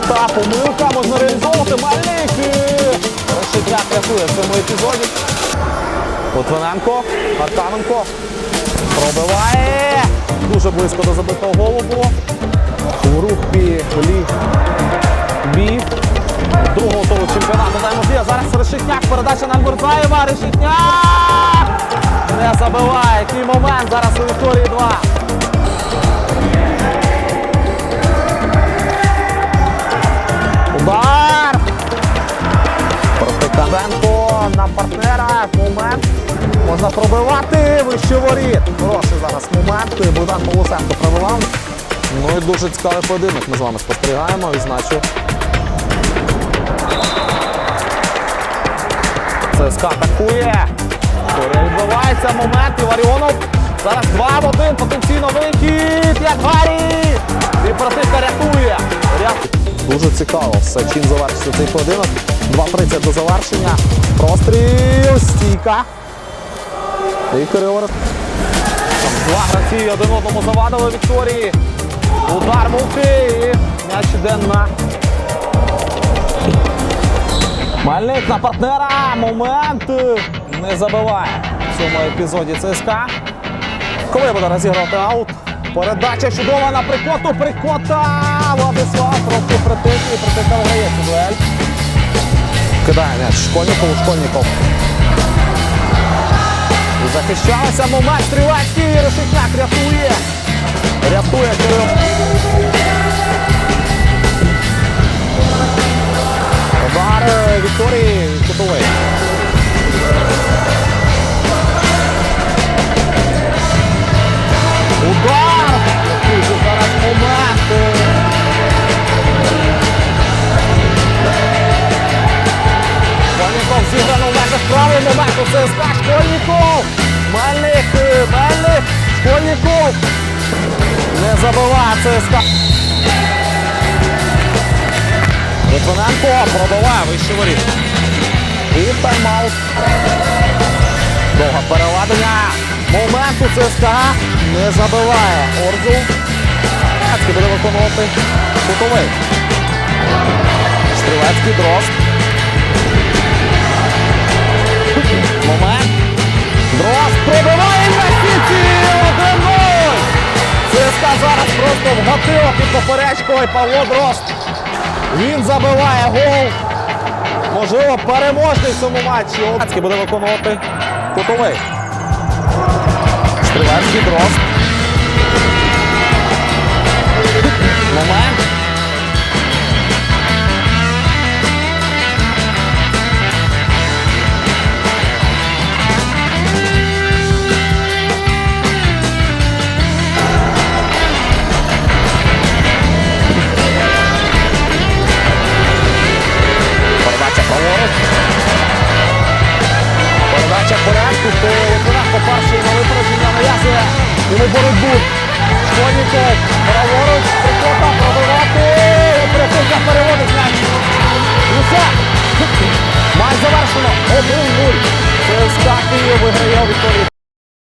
тайм-аути. Мельник. Решетняк рятує в цьому епізоді. Литвиненко, Арканенко. Пробиває. Дуже близько до забитого голу було. У рухбі ліг бій. Другого того чемпіонату Даймофія. Зараз Решетняк. Передача на Альберзаєва. Решетняк! Не забиває. Який момент зараз у Вікторії 2. Партнера. Момент. Можна пробивати вище воріт. Хороший зараз момент. Богдан Полосенко пробивав. Ну і дуже цікавий поєдинок. Ми з вами спостерігаємо. Відзначу. ЦСКА атакує. Відбувається момент. І Варіонов. Зараз 2 в 1. Потенційно вихід. Як Гарі. І противка рятує. Рятує. Дуже цікаво все, чим завершиться цей поєдинок. 2.30 до завершення. Простріл, стійка. І Кирило. Два гравці один одному завадили Вікторії. Удар муки і м'яч іде на Мельник на партнера. Момент не забиває в цьому епізоді ЦСКА. Коли буде розіграти аут? Передача чудова на прикоту. Прикота! Владислав трохи притик і притика виграє цю дуель. Кидає м'яч Школьников, Школьников. Захищалася момент стрілецький. Решетняк рятує. Рятує Кирил. Удар е, Вікторії Мельник! Мельник! Не забиває ЦСКА. Литвиненко пробиває вище воріт. І тайм-аут. Довга переведення. Момент у ЦСКА не забиває. Орзул. Буде виконувати кутовий. Стрілецький дрозд. Поперечкою Павло Дрозд. Він забиває гол. Можливо, переможний в цьому матчі. Олецький буде виконувати кутовий. Стрілецький дрозд. Боротьбу. Школьников праворуч,